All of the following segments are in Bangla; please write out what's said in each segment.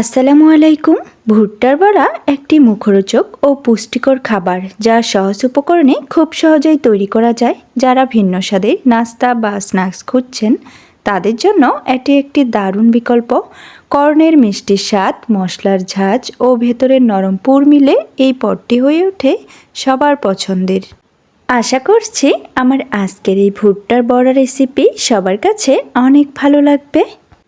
আসসালামু আলাইকুম। ভুট্টার বড়া একটি মুখরোচক ও পুষ্টিকর খাবার যা সহজ উপকরণে খুব সহজেই তৈরি করা যায়। যারা ভিন্ন স্বাদের নাস্তা বা স্ন্যাক্স খুঁজছেন, তাদের জন্য এটি একটি দারুণ বিকল্প। কর্ণের মিষ্টি স্বাদ, মশলার ঝাঁজ ও ভেতরের নরম পুর মিলে এই পদটি হয়ে ওঠে সবার পছন্দের। আশা করছি আমার আজকের এই ভুট্টার বড়া রেসিপি সবার কাছে অনেক ভালো লাগবে।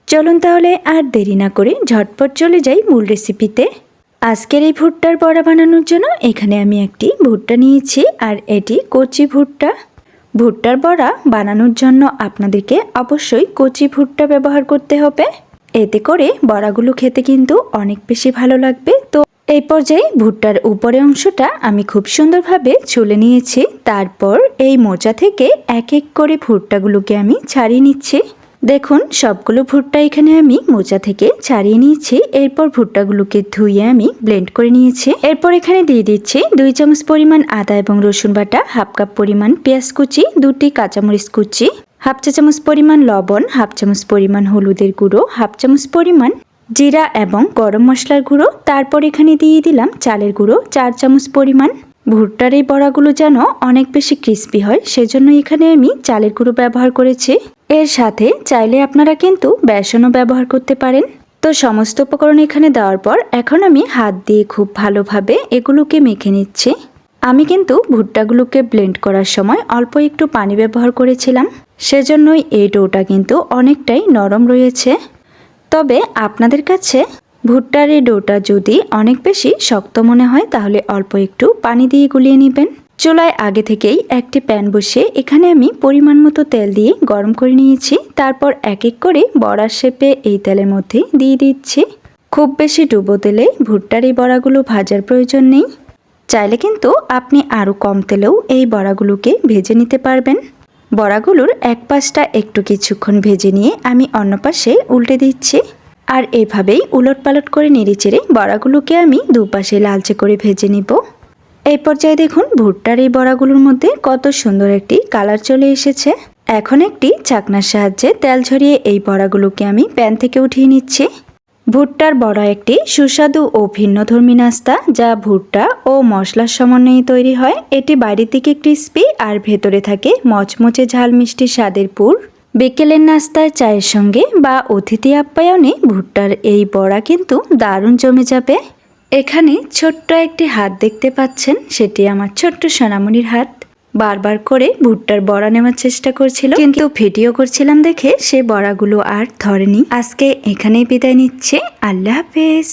চলুন তাহলে আর দেরি না করে ঝটপট চলে যাই মূল রেসিপিতে আজকের এই ভুট্টার বড়া বানানোর জন্য এখানে আমি একটি ভুট্টা নিয়েছি আর এটি কচি ভুট্টা। ভুট্টার বড়া বানানোর জন্য আপনাদেরকে অবশ্যই কচি ভুট্টা ব্যবহার করতে হবে। এতে করে বড়াগুলো খেতে কিন্তু অনেক বেশি ভালো লাগবে। তো এই পর্যায়ে ভুট্টার উপরে অংশটা আমি খুব সুন্দরভাবে ছুলে নিয়েছি। তারপর এই মোচা থেকে এক এক করে ভুট্টাগুলোকে আমি ছাড়িয়ে নিচ্ছি। দেখুন, সবগুলো ভুট্টা এখানে আমি মোচা থেকে ছাড়িয়ে নিয়েছি। এরপর ভুট্টাগুলোকে ধুয়ে আমি ব্লেন্ড করে নিয়েছি। এরপর এখানে দিয়ে দিচ্ছি দুই চামচ পরিমাণ আদা এবং রসুন বাটা, হাফ কাপ পরিমাণ পেঁয়াজ কুচি, দুটি কাঁচামরিচ কুচি, হাফ চা চামচ পরিমাণ লবণ, হাফ চামচ পরিমাণ হলুদের গুঁড়ো, হাফ চামচ পরিমাণ জিরা এবং গরম মশলার গুঁড়ো। তারপর এখানে দিয়ে দিলাম চালের গুঁড়ো, চার চামচ পরিমাণ ভুট্টার এই বড়াগুলো যেন অনেক বেশি ক্রিস্পি হয়, সেজন্য এখানে আমি চালের গুঁড়ো ব্যবহার করেছি। এর সাথে চাইলে আপনারা কিন্তু বেসনও ব্যবহার করতে পারেন। তো সমস্ত উপকরণ এখানে দেওয়ার পর এখন আমি হাত দিয়ে খুব ভালোভাবে এগুলোকে মেখে নিচ্ছি। আমি কিন্তু ভুট্টাগুলোকে ব্লেন্ড করার সময় অল্প একটু পানি ব্যবহার করেছিলাম। সেজন্যই এই ডোটা কিন্তু অনেকটাই নরম রয়েছে। তবে আপনাদের কাছে ভুট্টার এই ডোটা যদি অনেক বেশি শক্ত মনে হয়, তাহলে অল্প একটু পানি দিয়ে গুলিয়ে নেবেন। চুলায় আগে থেকেই একটি প্যান বসিয়ে এখানে আমি পরিমাণ মতো তেল দিয়ে গরম করে নিয়েছি। তারপর এক এক করে বড়ার শেপে এই তেলের মধ্যে দিয়ে দিচ্ছি। খুব বেশি ডুবো তেলে ভুট্টার এই বড়াগুলো ভাজার প্রয়োজন নেই। চাইলে কিন্তু আপনি আরও কম তেলেও এই বড়াগুলোকে ভেজে নিতে পারবেন। বড়াগুলোর এক পাশটা একটু কিছুক্ষণ ভেজে নিয়ে আমি অন্য পাশে উল্টে দিচ্ছি। আর এভাবেই উলট পালট করে নেড়েচেড়ে বড়াগুলোকে আমি দুপাশে লালচে করে ভেজে নিব। এই পর্যায়ে দেখুন ভুট্টার এই বড়াগুলোর মধ্যে কত সুন্দর একটি কালার চলে এসেছে। এখন একটি চাকনার সাহায্যে তেল ঝরিয়ে এই বড়াগুলোকে আমি প্যান থেকে উঠিয়ে নিচ্ছি। ভুট্টার বড়া একটি সুস্বাদু ও ভিন্নধর্মী নাস্তা যা ভুট্টা ও মশলার সমন্বয়ে তৈরি হয়। এটি বাইরের দিকে ক্রিস্পি আর ভেতরে থাকে মচমচে ঝাল মিষ্টি স্বাদের পুর। বিকেলের নাস্তায় চায়ের সঙ্গে বা অতিথি আপ্যায়নে ভুট্টার এই বড়া কিন্তু দারুণ জমে যাবে। এখানে ছোট্ট একটি হাত দেখতে পাচ্ছেন, সেটি আমার ছোট্ট সোনামণির হাত। বারবার করে ভুট্টার বড়া নেওয়ার চেষ্টা করছিল, কিন্তু ভিডিও করছিলাম দেখে সে বড়াগুলো আর ধরেনি। আজকে এখানেই বিদায় নিচ্ছে। আল্লাহ হাফেজ।